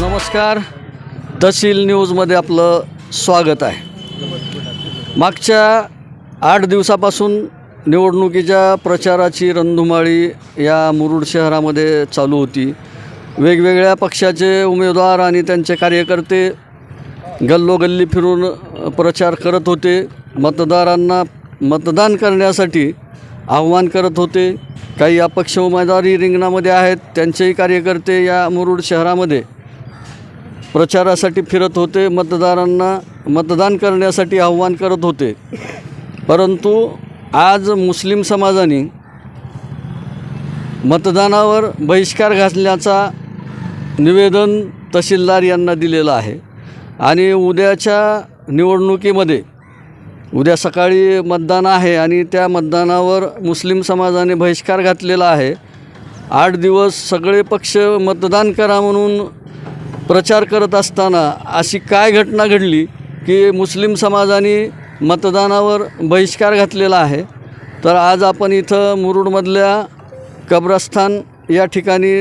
नमस्कार. तहसील न्यूजमध्ये आपलं स्वागत आहे. मागच्या आठ दिवसापासून निवडणुकीच्या प्रचाराची रणधुमाळी या मुरुड शहरामध्ये चालू होती. वेगवेगळ्या पक्षाचे उमेदवार आणि त्यांचे कार्यकर्ते गल्लोगल्ली फिरून प्रचार करत होते. मतदारांना मतदान करण्यासाठी आव्हान करत होते. काही अपक्ष उमेदवारी रिंगणामध्ये आहेत. त्यांचेही कार्यकर्ते या मुरुड शहरामध्ये प्रचारासाठी फिरत होते मतदारांना मतदान करण्यासाठी आव्हान करत होते. परंतु आज मुस्लिम समाजाने मतदानावर बहिष्कार घातल्याचा निवेदन तहसीलदार यांना दिलेलं आहे. आणि उद्याच्या निवडणुकीमध्ये उद्या सकाळी मतदान आहे आणि त्या मतदानावर मुस्लिम समाजाने बहिष्कार घातलेला आहे. आठ दिवस सगळे पक्ष मतदान करा म्हणून प्रचार करत असताना अशी काय घटना घडली की मुस्लिम समाजाने मतदानावर बहिष्कार घातलेला आहे? तर आज आपण इथं मुरुडमधल्या कब्रस्थान या ठिकाणी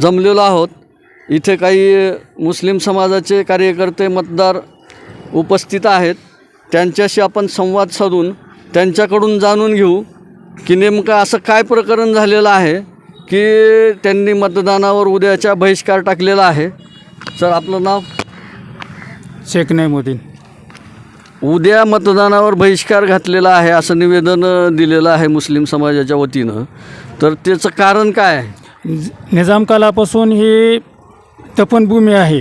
जमलेलो आहोत. इथे काही मुस्लिम समाजाचे कार्यकर्ते मतदार उपस्थित आहेत. त्यांच्याशी आपण संवाद साधून त्यांच्याकडून जाणून घेऊ की नेमकं असं काय प्रकरण झालेलं आहे की त्यांनी मतदानावर उद्याच्या बहिष्कार टाकलेला आहे. सर आपलं नाव? शेख नईमुद्दीन उद्या मतदानावर बहिष्कार घातलेला आहे असं निवेदन दिलेलं आहे मुस्लिम समाजाच्या वतीनं. तर त्याचं कारण काय आहे? निजाम कालापासून ही तपनभूमी आहे.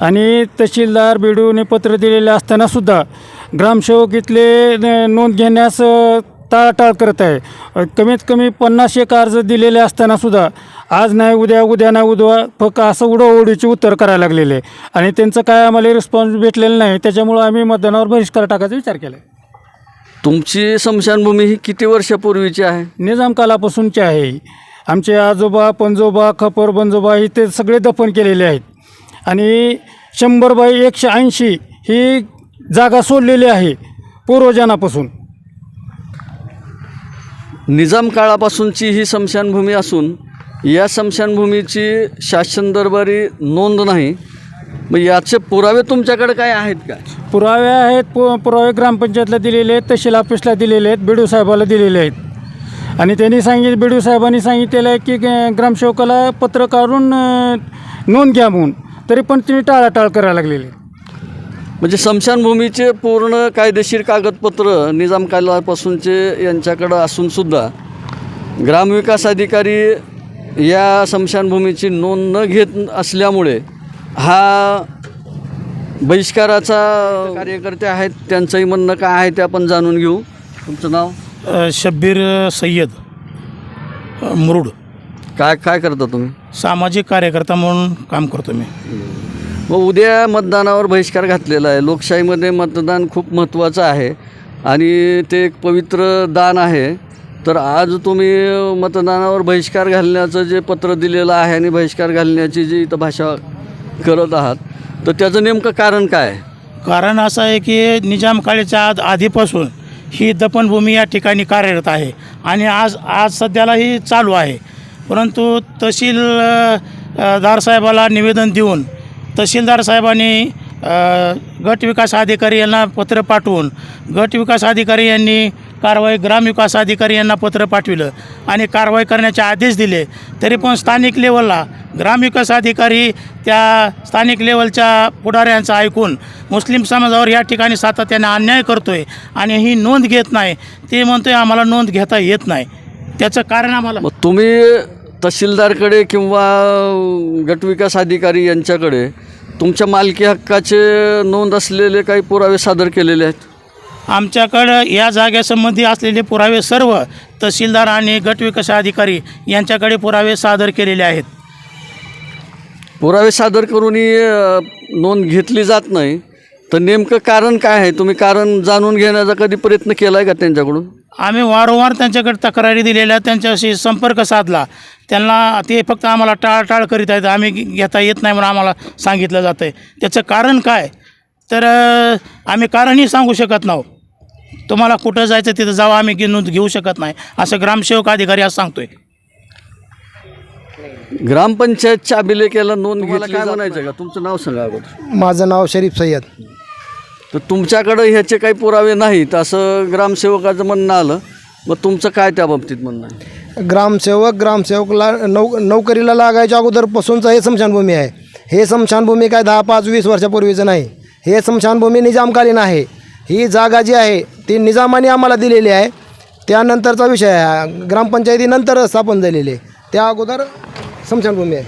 आणि तहसीलदार बिडूने पत्र दिलेले असतानासुद्धा ग्रामसेवक इथले नोंद घेण्यास टाळाटाळ करत आहे. कमीत कमी पन्नास एक अर्ज दिलेले असतानासुद्धा आज नाही उद्या उद्या नाही उद्या फक्त असं उडवडीची उत्तर करायला लागलेले आहे. आणि त्यांचं काय आम्हाला रिस्पॉन्स भेटलेलं नाही त्याच्यामुळं आम्ही मतदानावर बहिष्कार टाकायचा विचार केला आहे तुमची स्मशानभूमी ही किती वर्षापूर्वीची आहे? निजाम कालापासूनचे आहे. आमचे आजोबा पंजोबा खपर बनजोबा ही ते सगळे दफन केलेले आहेत. आणि शंभर बाय एकशे ऐंशी ही जागा सोडलेली आहे पूर्वजांपासून निजाम काळापासूनची ही स्मशानभूमी असून या स्मशानभूमीची शासन दरबारी नोंद नाही. मग याचे पुरावे तुमच्याकडे काय आहेत का? पुरावे आहेत पु पुरावे ग्रामपंचायतला दिलेले आहेत तहसील ऑफिसला दिलेले आहेत बिडू साहेबाला दिलेले आहेत. आणि त्यांनी सांगितलं बिडू साहेबांनी सांगितलेलं आहे की ग- ग्रामसेवकाला पत्र काढून नोंद घ्या म्हणून. तरी पण तिने टाळाटाळ करायला लागलेली आहे. म्हणजे स्मशानभूमीचे पूर्ण कायदेशीर कागदपत्र निजाम कालापासूनचे यांच्याकडं असूनसुद्धा ग्रामविकास अधिकारी या स्मशानभूमीची नोंद न घेत असल्यामुळे हा बहिष्काराचा कार्यकर्ते आहेत त्यांचंही म्हणणं काय आहे ते आपण जाणून घेऊ. तुमचं नाव? शब्बीर सय्यद मुरुड. काय काय करता तुम्ही? सामाजिक कार्यकर्ता म्हणून काम करतो मी. मग उद्या मतदानावर बहिष्कार घातलेला आहे. लोकशाहीमध्ये मतदान खूप महत्त्वाचं आहे. आणि ते एक पवित्र दान आहे. तर आज तुम्ही मतदानावर बहिष्कार घालण्याचं जे पत्र दिलेलं आहे आणि बहिष्कार घालण्याची जी इथं भाषा करत आहात तर त्याचं नेमकं कारण काय? आहे कारण असं आहे की निजाम काळाच्या आज आधीपासून ही दफनभूमी या ठिकाणी कार्यरत आहे. आणि आज आज सध्याला ही चालू आहे. परंतु तहसील दारसाहेबाला साहेबाला निवेदन देऊन तहसीलदार साहेबांनी गट विकास अधिकारी यांना पत्र पाठवून गट विकास अधिकारी यांनी कारवाई ग्रामविकास अधिकारी यांना पत्र पाठविलं आणि कारवाई करण्याचे आदेश दिले. तरी पण स्थानिक लेवलला ग्रामविकास अधिकारी त्या स्थानिक लेवलच्या पुढाऱ्यांचं ऐकून मुस्लिम समाजावर या ठिकाणी सातत्याने अन्याय करतो आहे आणि ही नोंद घेत नाही ते म्हणतोय आम्हाला नोंद घेता येत नाही. त्याचं कारण आम्हाला तुम्ही तहसीलदारकडे किंवा गटविकास अधिकारी यांच्याकडे तुमच्या मालकी हक्काचे नोंद असलेले काही पुरावे सादर केलेले आहेत? आमच्याकडं या जागेसंबंधी असलेले पुरावे सर्व तहसीलदार आणि गट विकास अधिकारी यांच्याकडे पुरावे सादर केलेले आहेत. पुरावे सादर करूनही अ, नोंद घेतली जात नाही. तर नेमकं कारण काय आहे? तुम्ही कारण जाणून घेण्याचा कधी प्रयत्न केला आहे का त्यांच्याकडून? आम्ही वारंवार त्यांच्याकडे तक्रारी दिलेल्या त्यांच्याशी संपर्क साधला. त्यांना ते फक्त आम्हाला टाळटाळ करीत आहेत. आम्ही घेता येत नाही म्हणून आम्हाला सांगितलं जातं आहे त्याचं कारण काय? तर आम्ही कारणही सांगू शकत नाहो. तुम्हाला कुठं जायचं तिथं जावं आम्ही घेऊन घेऊ शकत नाही. असं ग्रामसेवक अधिकारी आज सांगतोय. ग्रामपंचायतच्या अभिलेखेला नोंद घेतली काय म्हणायचं का? तुमचं नाव सांगा अगोदर. माझं नाव शरीफ सय्यद. तर तुमच्याकडं ह्याचे काही पुरावे नाहीत असं ग्रामसेवकाचं म्हणणं आलं. मग तुमचं काय त्या बाबतीत म्हणणं आहे? ग्रामसेवक ग्रामसेवकला नौ नोकरीला लागायच्या अगोदरपासूनचं हे स्मशानभूमी आहे. हे स्मशानभूमी काय दहा पाच वीस वर्षापूर्वीचं नाही. हे स्मशानभूमी निजामकालीन आहे. ही जागा जी आहे ती निजामाने आम्हाला दिलेली आहे. त्यानंतरचा विषय आहे. ग्रामपंचायतीनंतर स्थापन झालेली आहे. त्या अगोदर स्मशानभूमी आहे.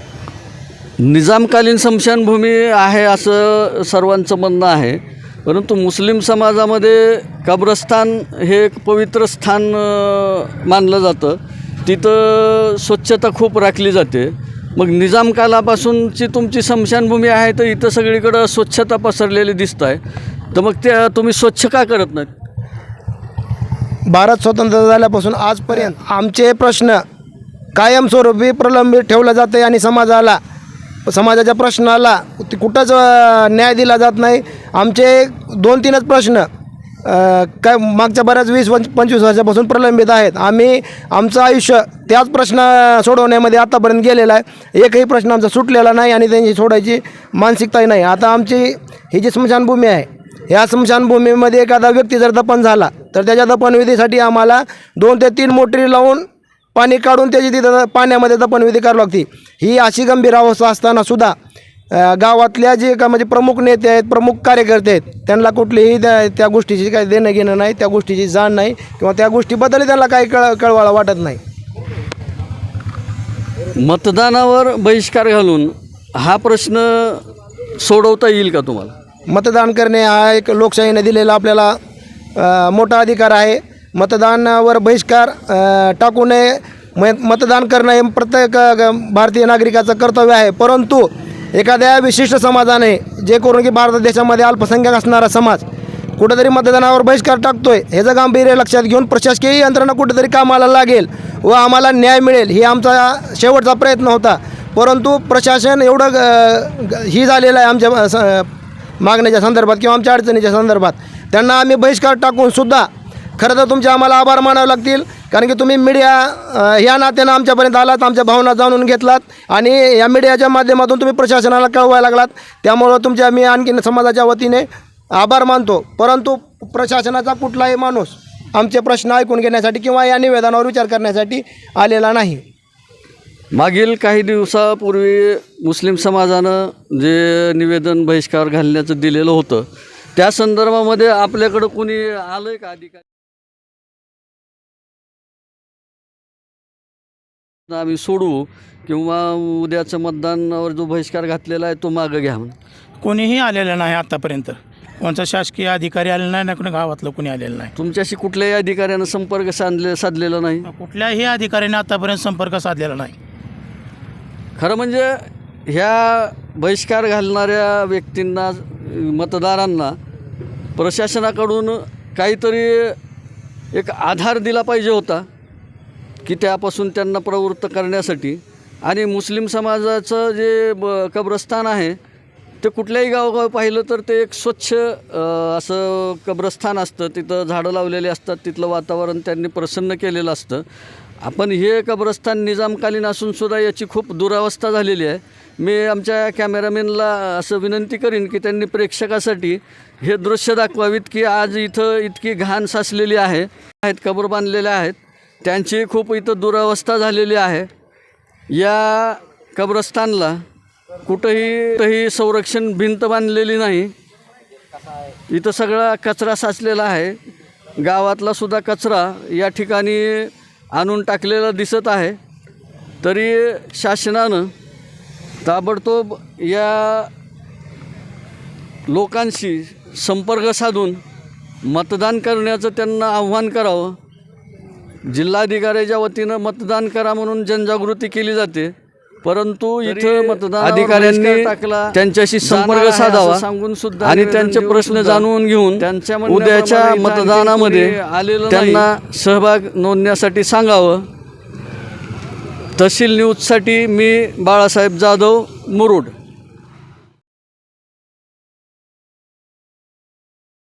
निजामकालीन स्मशानभूमी आहे असं सर्वांचं म्हणणं आहे. परंतु मुस्लिम समाजामध्ये कब्रस्तान हे एक पवित्र स्थान मानलं जातं. तिथं स्वच्छता खूप राखली जाते. मग निजाम कालापासूनची तुमची स्मशानभूमी आहे तर इथं सगळीकडं स्वच्छता पसरलेली दिसत आहे तर मग त्या तुम्ही स्वच्छ का करत नाहीत? भारत स्वतंत्र झाल्यापासून आजपर्यंत आमचे प्रश्न कायमस्वरूपी प्रलंबित ठेवलं जाते आणि समाजाला समाजाच्या प्रश्नाला ते कुठंच न्याय दिला जात नाही. आमचे दोन तीनच प्रश्न काय मागच्या बऱ्याच वीस पंच पंचवीस वर्षापासून प्रलंबित आहेत. आम्ही आमचं आयुष्य त्याच प्रश्न सोडवण्यामध्ये आतापर्यंत गेलेलं आहे. एकही प्रश्न आमचा सुटलेला नाही आणि त्यांची सोडायची मानसिकताही नाही. आता आमची ही जी स्मशानभूमी आहे या स्मशानभूमीमध्ये एखादा व्यक्ती जर दफन झाला तर त्याच्या दफनविधीसाठी आम्हाला दोन ते तीन मोटरी लावून पाणी काढून त्याची तिथं पाण्यामध्ये दफनविधी करावी लागते. ही अशी गंभीर अवस्था असताना सुद्धा गावातल्या जे का म्हणजे प्रमुख नेते आहेत प्रमुख कार्यकर्ते आहेत त्यांना कुठलीही त्या त्या गोष्टीची काही देणं घेणं नाही त्या गोष्टीची जाण नाही किंवा त्या गोष्टीबद्दल त्यांना काही कळ कळवाळा वाटत नाही. मतदानावर बहिष्कार घालून हा प्रश्न सोडवता येईल का तुम्हाला? मतदान करणे हा एक लोकशाहीने दिलेला आपल्याला मोठा अधिकार आहे. मतदानावर बहिष्कार अ, टाकू नये. म मतदान करणं हे प्रत्येक अ, ग- भारतीय नागरिकाचं कर्तव्य आहे. परंतु एखाद्या विशिष्ट समाजाने जे करून की भारत देशामध्ये अल्पसंख्याक असणारा समाज कुठेतरी मतदानावर बहिष्कार टाकतोय ह्याचं गांभीर्य लक्षात घेऊन प्रशासकीय यंत्रणा कुठेतरी कामाला लागेल व आम्हाला न्याय मिळेल ही आमचा शेवटचा प्रयत्न होता. परंतु प्रशासन एवढं ग- ग- ही झालेलं आहे आमच्या अ, स- मागण्याच्या संदर्भात किंवा आमच्या अडचणीच्या संदर्भात. त्यांना आम्ही बहिष्कार टाकून सुद्धा खरं तर तुमचे आम्हाला आभार मानावे लागतील कारण की तुम्ही मीडिया ह्या नात्यानं आमच्यापर्यंत आलात आमच्या भावना जाणून घेतलात आणि या मीडियाच्या माध्यमातून तुम्ही प्रशासनाला कळवायला लागलात. त्यामुळं तुमच्या आम्ही आणखीन समाजाच्या वतीने आभार मानतो. परंतु प्रशासनाचा कुठलाही माणूस आमचे प्रश्न ऐकून घेण्यासाठी किंवा या निवेदनावर विचार करण्यासाठी आलेला नाही. मागील काही दिवसापूर्वी मुस्लिम समाजानं जे निवेदन बहिष्कार घालण्याचं दिलेलं होतं त्या संदर्भामध्ये आपल्याकडं कोणी आलं आहे का अधिकारी? आम्ही सोडू किंवा उद्याचं मतदानावर जो बहिष्कार घातलेला आहे तो मागं घ्या कोणीही आलेलं नाही आत्तापर्यंत कोणता शासकीय अधिकारी आलेला नाही ना कोणी गावातलं कोणी आलेलं नाही. तुमच्याशी कुठल्याही अधिकाऱ्यानं संपर्क साधले साधलेला नाही. कुठल्याही अधिकाऱ्याने आत्तापर्यंत संपर्क साधलेला नाही. खरं म्हणजे ह्या बहिष्कार घालणाऱ्या व्यक्तींना मतदारांना प्रशासनाकडून काहीतरी एक आधार दिला पाहिजे होता. की त्यापासून त्यांना प्रवृत्त करण्यासाठी. आणि मुस्लिम समाजाचं जे ब कब्रस्तान आहे ते कुठल्याही गावोगाव पाहिलं तर ते एक स्वच्छ असं कब्रस्थान असतं. तिथं झाडं लावलेली असतात तिथलं वातावरण त्यांनी प्रसन्न केलेलं असतं. आपण हे कब्रस्थान निजामकालीन असूनसुद्धा याची खूप दुरावस्था झालेली आहे. मी आमच्या कॅमेरामॅनला असं विनंती करीन की त्यांनी प्रेक्षकासाठी हे दृश्य दाखवावीत की आज इथं इतकी घाण साचलेली आहे. आहेत कबर बांधलेल्या आहेत. त्यांची खूप इथं दुरावस्था झालेली आहे. या कब्रस्तानला कुठंही कुठंही संरक्षण भिंत बांधलेली नाही. इथं सगळा कचरा साचलेला आहे. गावातला सुद्धा कचरा या ठिकाणी आणून टाकलेला दिसत आहे. तरी शासनानं ताबडतोब या लोकांशी संपर्क साधून मतदान करण्याचं त्यांना आव्हान करावं. जिल्हाधिकाऱ्याच्या वतीनं मतदान करा म्हणून जनजागृती केली जाते. परंतु इथं मतदान अधिकाऱ्यांनी टाकला त्यांच्याशी संपर्क साधावा सांगून सुद्धा आणि त्यांचे प्रश्न जाणून घेऊन त्यांच्या उद्याच्या मतदानामध्ये आलेलं त्यांना सहभाग नोंदण्यासाठी सांगावं. तहसील न्यूजसाठी मी बाळासाहेब जाधव मुरुड.